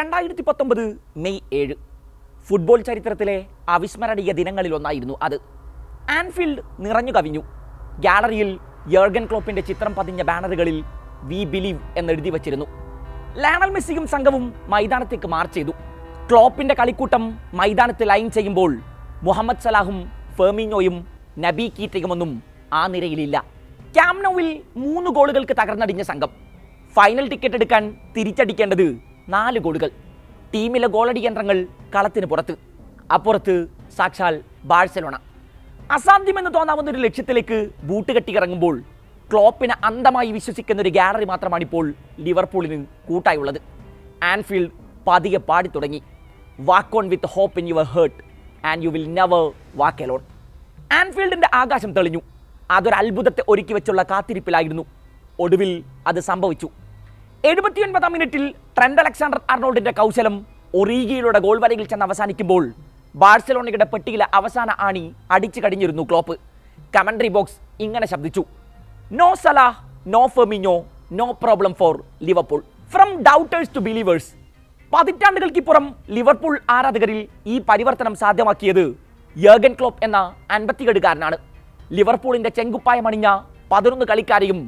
രണ്ടായിരത്തി പത്തൊമ്പത് മെയ് ഏഴ്. ഫുട്ബോൾ ചരിത്രത്തിലെ അവിസ്മരണീയ ദിനങ്ങളിലൊന്നായിരുന്നു അത്. ആൻഫീൽഡ് നിറഞ്ഞു കവിഞ്ഞു. ഗാലറിയിൽ യേർഗൻ ക്ലോപ്പിന്റെ ചിത്രം പതിഞ്ഞ ബാനറുകളിൽ വി ബിലീവ് എന്നെഴുതി വച്ചിരുന്നു. ലാണൽ മെസ്സിയും സംഘവും മൈതാനത്തേക്ക് മാർച്ച് ചെയ്തു. ക്ലോപ്പിന്റെ കളിക്കൂട്ടം മൈതാനത്ത് ലൈൻ ചെയ്യുമ്പോൾ മുഹമ്മദ് സലാഹും ഫെർമിനോയും നബി കീറ്റയുമൊന്നും ആ നിരയിലില്ല. ക്യാംനോവിൽ മൂന്ന് ഗോളുകൾക്ക് തകർന്നടിഞ്ഞ സംഘം. ഫൈനൽ ടിക്കറ്റ് എടുക്കാൻ തിരിച്ചടിക്കേണ്ടത് നാല് ഗോളുകൾ. ടീമിലെ ഗോളടി യന്ത്രങ്ങൾ കളത്തിന് പുറത്ത്. അപ്പുറത്ത് സാക്ഷാൽ ബാഴ്സലോണ. അസാധ്യമെന്ന് തോന്നാവുന്ന ഒരു ലക്ഷ്യത്തിലേക്ക് ബൂട്ട് കെട്ടി ഇറങ്ങുമ്പോൾ ക്ലോപ്പിനെ അന്ധമായി വിശ്വസിക്കുന്ന ഒരു ഗാലറി മാത്രമാണ് ഇപ്പോൾ ലിവർപൂളിന് കൂട്ടായുള്ളത്. ആൻഫീൽഡ് പതിയെ പാടി തുടങ്ങി. Walk on with hope in your heart and you will never walk alone ആൻഫീൽഡിന്റെ ആകാശം തെളിഞ്ഞു. അതൊരു അത്ഭുതത്തെ ഒരുക്കി വെച്ചുള്ള കാത്തിരിപ്പിലായിരുന്നു. ഒടുവിൽ അത് സംഭവിച്ചു. എഴുപത്തിയൊൻപതാം മിനിറ്റിൽ ട്രെൻഡ് അലക്സാണ്ടർ അർണോൾഡിന്റെ കൗശലം ഒറീഗിയിലൂടെ ഗോൾ വരയിൽ ചെന്ന് അവസാനിക്കുമ്പോൾ ബാഴ്സലോണയുടെ പെട്ടിയിലെ അവസാന ആണി അടിച്ചു കടിഞ്ഞിരുന്നു ക്ലോപ്പ്. കമൻട്രി ബോക്സ് ഇങ്ങനെ ശബ്ദിച്ചു. No Salah no Firmino no problem for Liverpool. From doubters to believers. പതിറ്റാണ്ടുകൾക്കിപ്പുറം Liverpool ആരാധകരിൽ ഈ പരിവർത്തനം സാധ്യമാക്കിയത് യർഗൻ ക്ലോപ്പ് എന്ന അൻപത്തികടുകാരനാണ് ലിവർപൂളിന്റെ ചെങ്കുപ്പായം അണിഞ്ഞ പതിനൊന്ന് കളിക്കാരെയും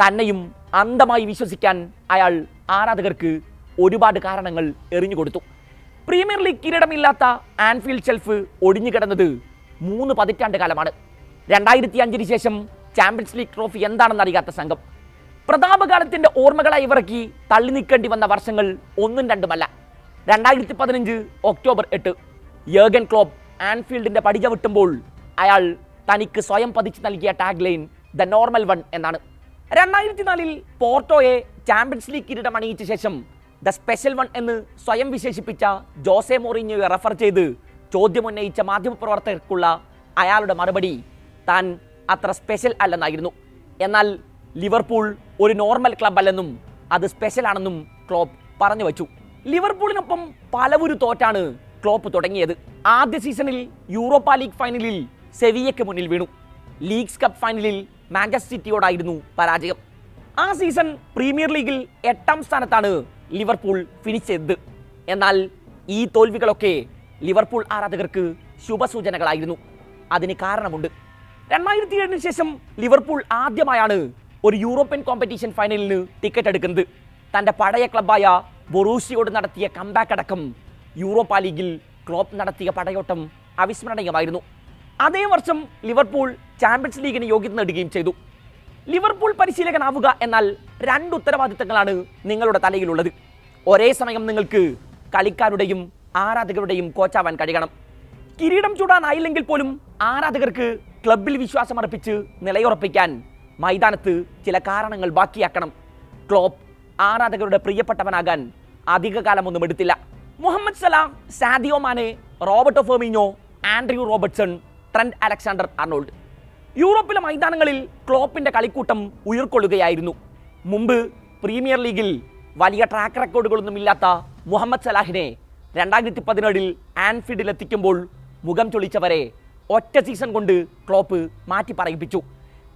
തന്നെയും അന്ധമായി വിശ്വസിക്കാൻ അയാൾ ആരാധകർക്ക് ഒരുപാട് കാരണങ്ങൾ എറിഞ്ഞു കൊടുത്തു. പ്രീമിയർ ലീഗ് കിരീടമില്ലാത്ത ആൻഫീൽഡ് ഷെൽഫ് ഒടിഞ്ഞു കിടന്നത് മൂന്ന് പതിറ്റാണ്ട് കാലമാണ്. രണ്ടായിരത്തി അഞ്ചിന് ശേഷം ചാമ്പ്യൻസ് ലീഗ് ട്രോഫി എന്താണെന്ന് അറിയാത്ത സംഘം. പ്രതാപകാലത്തിന്റെ ഓർമ്മകളായി ഇറക്കി തള്ളി നീക്കേണ്ടി വന്ന വർഷങ്ങൾ ഒന്നും രണ്ടുമല്ല. രണ്ടായിരത്തി പതിനഞ്ച് ഒക്ടോബർ എട്ട് യേഗൻ ക്ലോബ് ആൻഫീൽഡിന്റെ പടിക വിട്ടുമ്പോൾ അയാൾ തനിക്ക് സ്വയം പതിച്ചു നൽകിയ tag line the normal one എന്നാണ്. രണ്ടായിരത്തി നാലിൽ പോർട്ടോയെ ചാമ്പ്യൻസ് ലീഗ് കിരീടം അണിയിച്ച ശേഷം ദ സ്പെഷ്യൽ വൺ എന്ന് സ്വയം വിശേഷിപ്പിച്ച ജോസെ മോറിഞ്ഞോയെ റെഫർ ചെയ്ത് ചോദ്യമുന്നയിച്ച മാധ്യമപ്രവർത്തകർക്കുള്ള അയാളുടെ മറുപടി താൻ അത്ര സ്പെഷ്യൽ അല്ലെന്നായിരുന്നു. എന്നാൽ ലിവർപൂൾ ഒരു നോർമൽ ക്ലബ് അല്ലെന്നും അത് സ്പെഷ്യൽ ആണെന്നും ക്ലോപ്പ് പറഞ്ഞു വച്ചു. ലിവർപൂളിനൊപ്പം പലവൊരു തോറ്റാണ് ക്ലോപ്പ് തുടങ്ങിയത്. ആദ്യ സീസണിൽ യൂറോപ്പ ലീഗ് ഫൈനലിൽ സെവിയയ്ക്ക് മുന്നിൽ വീണു. ലീഗ്സ് കപ്പ് ഫൈനലിൽ മാഞ്ചസ്റ്റർ സിറ്റിയോടായിരുന്നു പരാജയം. ആ സീസൺ പ്രീമിയർ ലീഗിൽ എട്ടാം സ്ഥാനത്താണ് ലിവർപൂൾ ഫിനിഷ് ചെയ്തത്. എന്നാൽ ഈ തോൽവികളൊക്കെ ലിവർപൂൾ ആരാധകർക്ക് ശുഭസൂചനകളായിരുന്നു. അതിന് കാരണമുണ്ട്. രണ്ടായിരത്തി ഏഴിന് ശേഷം ലിവർപൂൾ ആദ്യമായാണ് ഒരു യൂറോപ്യൻ കോമ്പറ്റീഷൻ ഫൈനലിന് ടിക്കറ്റ് എടുക്കുന്നത്. തന്റെ പഴയ ക്ലബായ ബൊറൂസിയോട് നടത്തിയ കംബാക്ക് അടക്കം യൂറോപ്പ ലീഗിൽ ക്ലോപ്പ് നടത്തിയ പടയോട്ടം അവിസ്മരണീയമായിരുന്നു. അതേ വർഷം ലിവർപൂൾ ചാമ്പ്യൻസ് ലീഗിന് യോഗ്യത നേടുകയും ചെയ്തു. ലിവർപൂൾ പരിശീലകനാവുക എന്നാൽ രണ്ട് ഉത്തരവാദിത്തങ്ങളാണ് നിങ്ങളുടെ തലയിലുള്ളത്. ഒരേ സമയം നിങ്ങൾക്ക് കളിക്കാരുടെയും ആരാധകരുടെയും കോച്ചാവാൻ കഴിയണം. കിരീടം ചൂടാനായില്ലെങ്കിൽ പോലും ആരാധകർക്ക് ക്ലബിൽ വിശ്വാസമർപ്പിച്ച് നിലയുറപ്പിക്കാൻ മൈതാനത്ത് ചില കാരണങ്ങൾ ബാക്കിയാക്കണം. ക്ലോപ്പ് ആരാധകരുടെ പ്രിയപ്പെട്ടവനാകാൻ അധികകാലമൊന്നും എടുത്തില്ല. Mohamed Salah Sadio Mane Roberto Firmino Andrew Robertson Trent Alexander Arnold. യൂറോപ്പിലെ മൈതാനങ്ങളിൽ ക്ലോപ്പിന്റെ കളിക്കൂട്ടം ഉയർക്കൊള്ളുകയായിരുന്നു. മുമ്പ് പ്രീമിയർ ലീഗിൽ വലിയ ട്രാക്ക് റെക്കോർഡുകളൊന്നും ഇല്ലാത്ത മുഹമ്മദ് സലാഹിനെ രണ്ടായിരത്തി പതിനേഴിൽ ആൻഫീൽഡിൽ എത്തിക്കുമ്പോൾ മുഖം ചൊളിച്ചവരെ ഒറ്റ സീസൺ കൊണ്ട് ക്ലോപ്പ് മാറ്റി പറയിപ്പിച്ചു.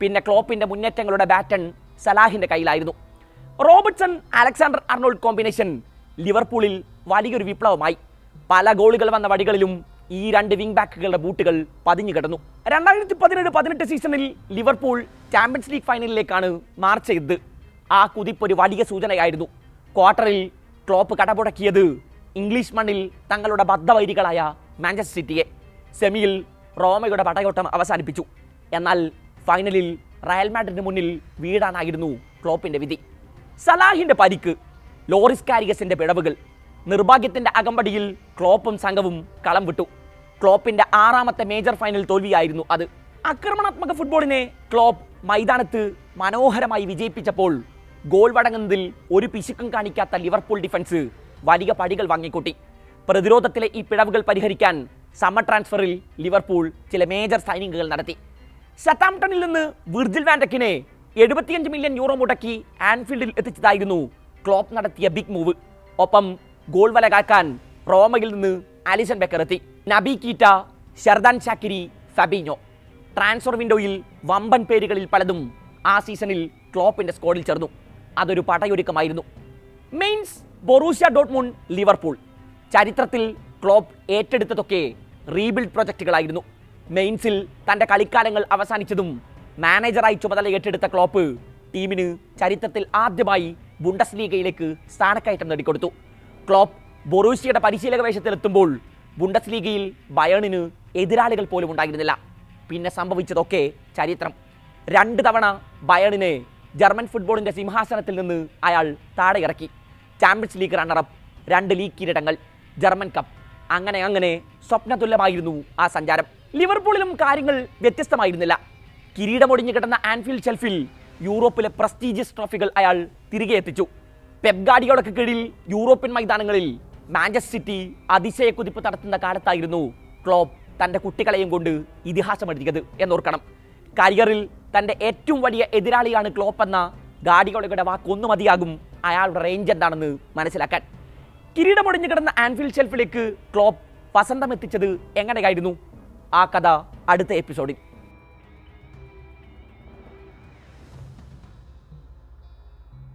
പിന്നെ ക്ലോപ്പിന്റെ മുന്നേറ്റങ്ങളുടെ ബാറ്റൺ സലാഹിന്റെ കയ്യിലായിരുന്നു. റോബർട്ട്സൺ അലക്സാണ്ടർ അർണോൾഡ് കോമ്പിനേഷൻ ലിവർപൂളിൽ വലിയൊരു വിപ്ലവമായി. പല ഗോളുകൾ വന്ന വടികളിലും ഈ രണ്ട് വിംഗ് ബാക്കുകളുടെ ബൂട്ടുകൾ പതിഞ്ഞു കിടന്നു. രണ്ടായിരത്തി പതിനേഴ് പതിനെട്ട് സീസണിൽ ലിവർപൂൾ ചാമ്പ്യൻസ് ലീഗ് ഫൈനലിലേക്കാണ് മാർച്ച് ചെയ്തത്. ആ കുതിപ്പ് ഒരു വലിയ സൂചനയായിരുന്നു. ക്വാർട്ടറിൽ ക്ലോപ്പ് കടപുടക്കിയത് ഇംഗ്ലീഷ് മണ്ണിൽ തങ്ങളുടെ ബദ്ധവൈരികളായ മാഞ്ചസ്റ്റർ സിറ്റിയെ സെമിയിൽ റോമയുടെ പടയോട്ടം അവസാനിപ്പിച്ചു. എന്നാൽ ഫൈനലിൽ റയൽ മാഡ്രിഡിന് മുന്നിൽ വീടാനായിരുന്നു ക്ലോപ്പിന്റെ വിധി. സലാഹിന്റെ പരിക്ക് ലോറിസ് കാരിയസിന്റെ പിഴവുകൾ നിർഭാഗ്യത്തിന്റെ അകമ്പടിയിൽ ക്ലോപ്പും സംഘവും കളം വിട്ടു. ക്ലോപ്പിന്റെ ആറാമത്തെ മേജർ ഫൈനൽ തോൽവിയായിരുന്നു അത്. ആക്രമണാത്മക ഫുട്ബോളിനെ ക്ലോപ്പ് മൈതാനത്ത് മനോഹരമായി വിജയിപ്പിച്ചപ്പോൾ ഗോൾ വടങ്ങുന്നതിൽ ഒരു പിശുക്കും കാണിക്കാത്ത ലിവർപൂൾ ഡിഫൻസ് വലിയ പടികൾ വാങ്ങിക്കൂട്ടി. പ്രതിരോധത്തിലെ ഈ പിഴവുകൾ പരിഹരിക്കാൻ സമ്മർ ട്രാൻസ്ഫറിൽ ലിവർപൂൾ ചില മേജർ സൈനിങ്ങുകൾ നടത്തി. സത്താംപ്ടണിൽ നിന്ന് വിർജിൽ വാൻഡക്കിനെ എഴുപത്തിയഞ്ച് മില്യൺ യൂറോ മുടക്കി ആൻഫീൽഡിൽ എത്തിച്ചതായിരുന്നു ക്ലോപ്പ് നടത്തിയ ബിഗ് മൂവ് ഒപ്പം ഗോൾ വല കാക്കാൻ റോമയിൽ നിന്ന് അലിസൺ ബെക്കർ എത്തി നബി കീറ്റ ഷർദാൻ ഷാക്കിരി ഫബീഞ്ഞോ ട്രാൻസ്ഫർ വിൻഡോയിൽ വമ്പൻ പേരുകളിൽ പലതും ആ സീസണിൽ ക്ലോപ്പിന്റെ സ്കോഡിൽ ചേർന്നു. അതൊരു പടയൊരുക്കമായിരുന്നു. മെയിൻസ് ബൊറൂഷ്യ ഡോട്ട്മുൺ ലിവർപൂൾ. ചരിത്രത്തിൽ ക്ലോപ്പ് ഏറ്റെടുത്തതൊക്കെ റീബിൽഡ് പ്രൊജക്റ്റുകളായിരുന്നു മെയിൻസിൽ തന്റെ കളിക്കാലങ്ങൾ അവസാനിച്ചതും മാനേജറായി ചുമതല ഏറ്റെടുത്ത ക്ലോപ്പ് ടീമിന് ചരിത്രത്തിൽ ആദ്യമായി ബുണ്ടസ് ലീഗയിലേക്ക് സ്ഥാനക്കയറ്റം നേടിക്കൊടുത്തു. ക്ലോപ്പ് ബൊറൂഷ്യയുടെ പരിശീലക വേഷത്തിലെത്തുമ്പോൾ ബുണ്ടസ് ലീഗയിൽ ബയണിന് എതിരാളികൾ പോലും ഉണ്ടായിരുന്നില്ല. പിന്നെ സംഭവിച്ചതൊക്കെ ചരിത്രം. രണ്ട് തവണ ബയണിനെ ജർമ്മൻ ഫുട്ബോളിന്റെ സിംഹാസനത്തിൽ നിന്ന് അയാൾ താഴെ ഇറക്കി ചാമ്പ്യൻസ് ലീഗ് റണ്ണറപ്പ് രണ്ട് ലീഗ് കിരീടങ്ങൾ ജർമ്മൻ കപ്പ്. അങ്ങനെ അങ്ങനെ സ്വപ്നതുല്യമായിരുന്നു ആ സഞ്ചാരം. ലിവർപൂളിലും കാര്യങ്ങൾ വ്യത്യസ്തമായിരുന്നില്ല. കിരീടമൊടിഞ്ഞു കിടന്ന ആൻഫീൽഡ് ഷെൽഫിൽ യൂറോപ്പിലെ പ്രസ്റ്റീജിയസ് ട്രോഫികൾ അയാൾ തിരികെ എത്തിച്ചു. പെപ് ഗാഡിയോടൊക്കെ കീഴിൽ യൂറോപ്യൻ മൈതാനങ്ങളിൽ മാഞ്ചസ്റ്റർ സിറ്റി അതിശയ കുതിപ്പ് നടത്തുന്ന കാലത്തായിരുന്നു ക്ലോപ്പ് തന്റെ കുട്ടികളെയും കൊണ്ട് ഇതിഹാസം എഴുതിയത് എന്നോർക്കണം. കരിയറിൽ തന്റെ ഏറ്റവും വലിയ എതിരാളിയാണ് ക്ലോപ്പ് എന്ന ഗാഡികളുടെ വാക്കൊന്നു മതിയാകും അയാളുടെ റേഞ്ച് എന്താണെന്ന് മനസ്സിലാക്കാൻ. കിരീടമൊടിഞ്ഞു കിടന്ന ആൻഫീൽഡ് ഷെൽഫിലേക്ക് ക്ലോപ്പ് വസന്തം എത്തിച്ചത് എങ്ങനെയായിരുന്നു? ആ കഥ അടുത്ത എപ്പിസോഡിൽ